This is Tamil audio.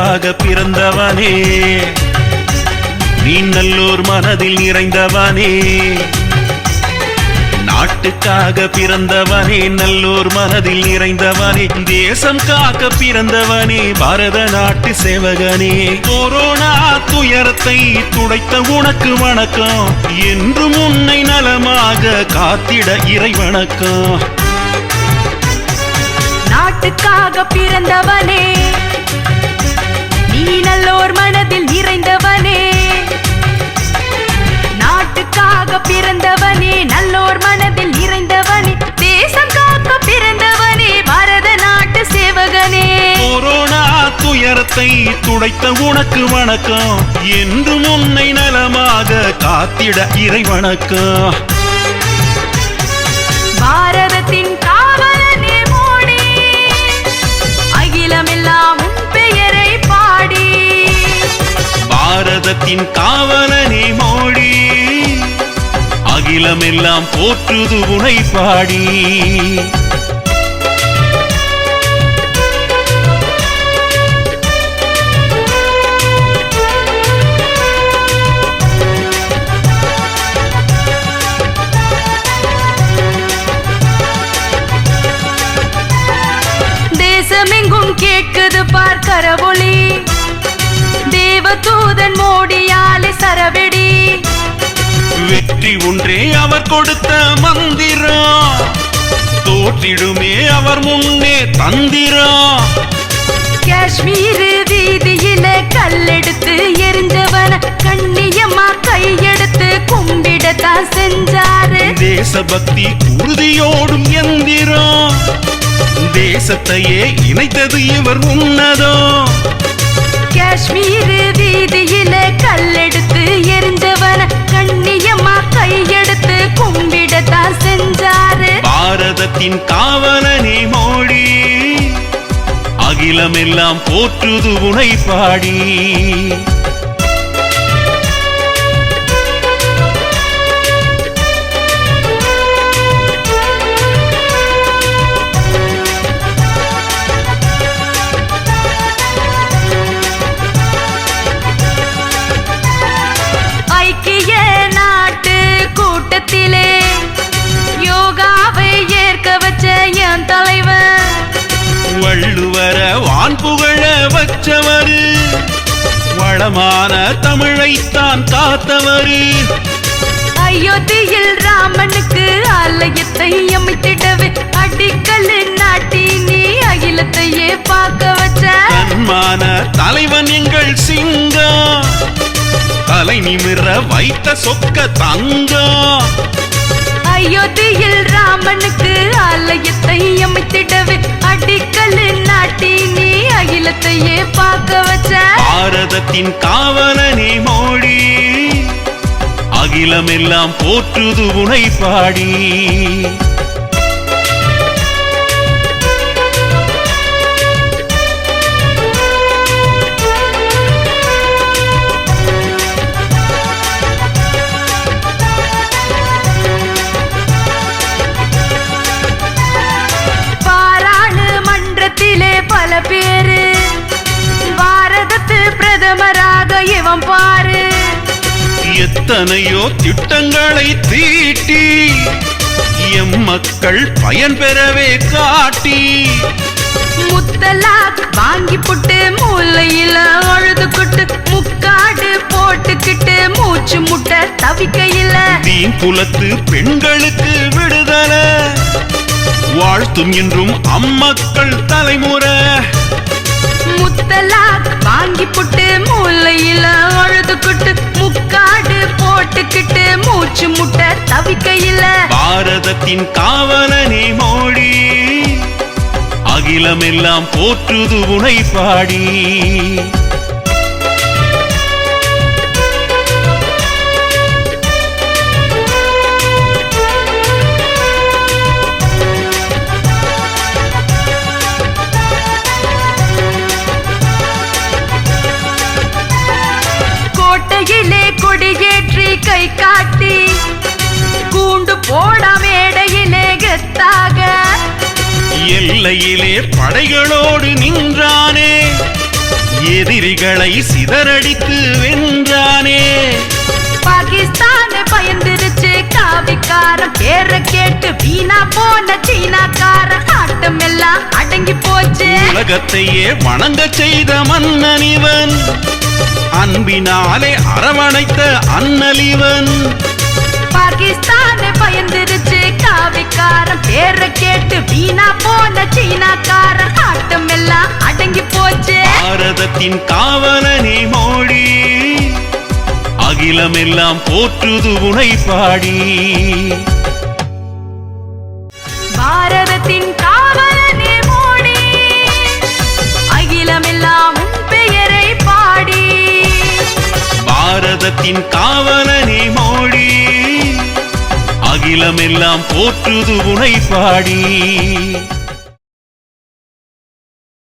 நாட்டுக்காக பிறந்தவனே. நீ நல்லோர் மனதில் நிறைந்தவனே. நாட்டுக்காக பிறந்தவனே நல்லோர் மனதில் நிறைந்தவனே. தேசம் காக்க பிறந்தவனே பாரத நாட்டு சேவகனே. கொரோனா துயரத்தை துடைத்த உனக்கு வணக்கம். என்றும் உன்னை நலமாக காத்திட இறை வணக்கம் நாட்டுக்காக பிறந்தவனே இறைந்தவனே நாட்டுக்காக பிறந்தவனே நல்லோர் மனதில் நிறைந்தவனே தேசம் காக்க பிறந்தவனே பாரத நாட்டு சேவகனே. கொரோனா துயரத்தை துடைத்த உனக்கு வணக்கம். என்று முன்னை நலமாக காத்திட இறை வணக்கம் பாரதத்தின் காவலனே மோடி. அகிலமெல்லாம் போற்றுது உனை பாடி. தேசமெங்கும் கேட்குது பார்க்கற ஒளி. தேவதூதன் மோடியாலே சரவெடி. வெற்றி ஒன்றே அவர் கொடுத்த மந்திரம் தோற்றிடுமே அவர் முன்னே தந்திரம் காஷ்மீர் வீதியில கல்லெடுத்து எரிஞ்சவன கண்ணியம்மா கையெடுத்து கும்பிடத்தான் செஞ்சாரு தேசபக்தி உறுதியோடும் எந்திரம் தேசத்தையே இணைத்தது இவர் உன்னதம் காஷ்மீர் பாரதத்தின் காவலனே மோடி. அகிலமெல்லாம் போற்றுது உனை பாடி. வள்ளுவர வான் புகழ வச்சவரு. வளமான தமிழைத்தான் காத்தவரு. அயோத்தியில் ராமனுக்கு ஆலயத்தை அமைத்திடவே அடிக்கல் நாட்டி நீ அகிலத்தையே பார்க்க வச்ச. தன்மான தலைவன் எங்கள் சிங்கம் தலை நிமிர வைத்த சொக்க தங்கம் அயோத்தியில் ராமனுக்கு ஆலயத்தை அமைத்திடவே அடிக்கல் உலகத்தையே பார்க்க வச்ச. பாரதத்தின் காவலனே மோடி. அகிலமெல்லாம் போற்றுது உனை பாடி எத்தனையோ திட்டங்களை தீட்டி எம் மக்கள் பயன் பெறவே காட்டி. முத்தலாக் வாங்கி புட்டு மூலையில அழுதுகிட்டு முக்காடு போட்டுக்கிட்டு மூச்சு முட்டை தவிக்கையில. வீண் குலத்து பெண்களுக்கு விடுதலை. வாழ்த்தும் என்றும் அம்மக்கள் தலைமுறை. முத்தலாக் வாங்கி புட்டு மூலையில அழுதுகிட்டு முக்காடு போட்டுக்கிட்டு மூச்சு முட்டை தவிக்கையில. பாரதத்தின் காவலனே மோடி அகிலமெல்லாம் போற்றுது உனை பாடி. கோட்டையிலே கொடியேற்றி கை காட்டி கூண்டு போட மேடையிலே கெத்தாக. எல்லையிலே படைகளோடு நின்றானே எதிரிகளை சிதறடித்து வென்றானே. பாகிஸ்தான் பயந்துருச்சு காவிக்காரன் பேரை கேட்டு வீணா போன சீனாக்காரன் ஆட்டம் எல்லாம் அடங்கி போச்சு. உலகத்தையே வணங்க செய்த மன்னன் இவன். அன்பினாலே அரவணைத்த அண்ணலிவன் பாகிஸ்தான் பயந்துருச்சு காவிக்காரன். பேரை கேட்டு வீணா போன சீனாக்காரன். ஆட்டம் எல்லாம் அடங்கி போச்சு. பாரதத்தின் காவலனே மோடி. அகிலமெல்லாம் போற்றுது உனை பாடி பாரதத்தின் காவலனே பாரதத்தின் காவலனே மோடி. அகிலமெல்லாம் போற்றுது உனை பாடி.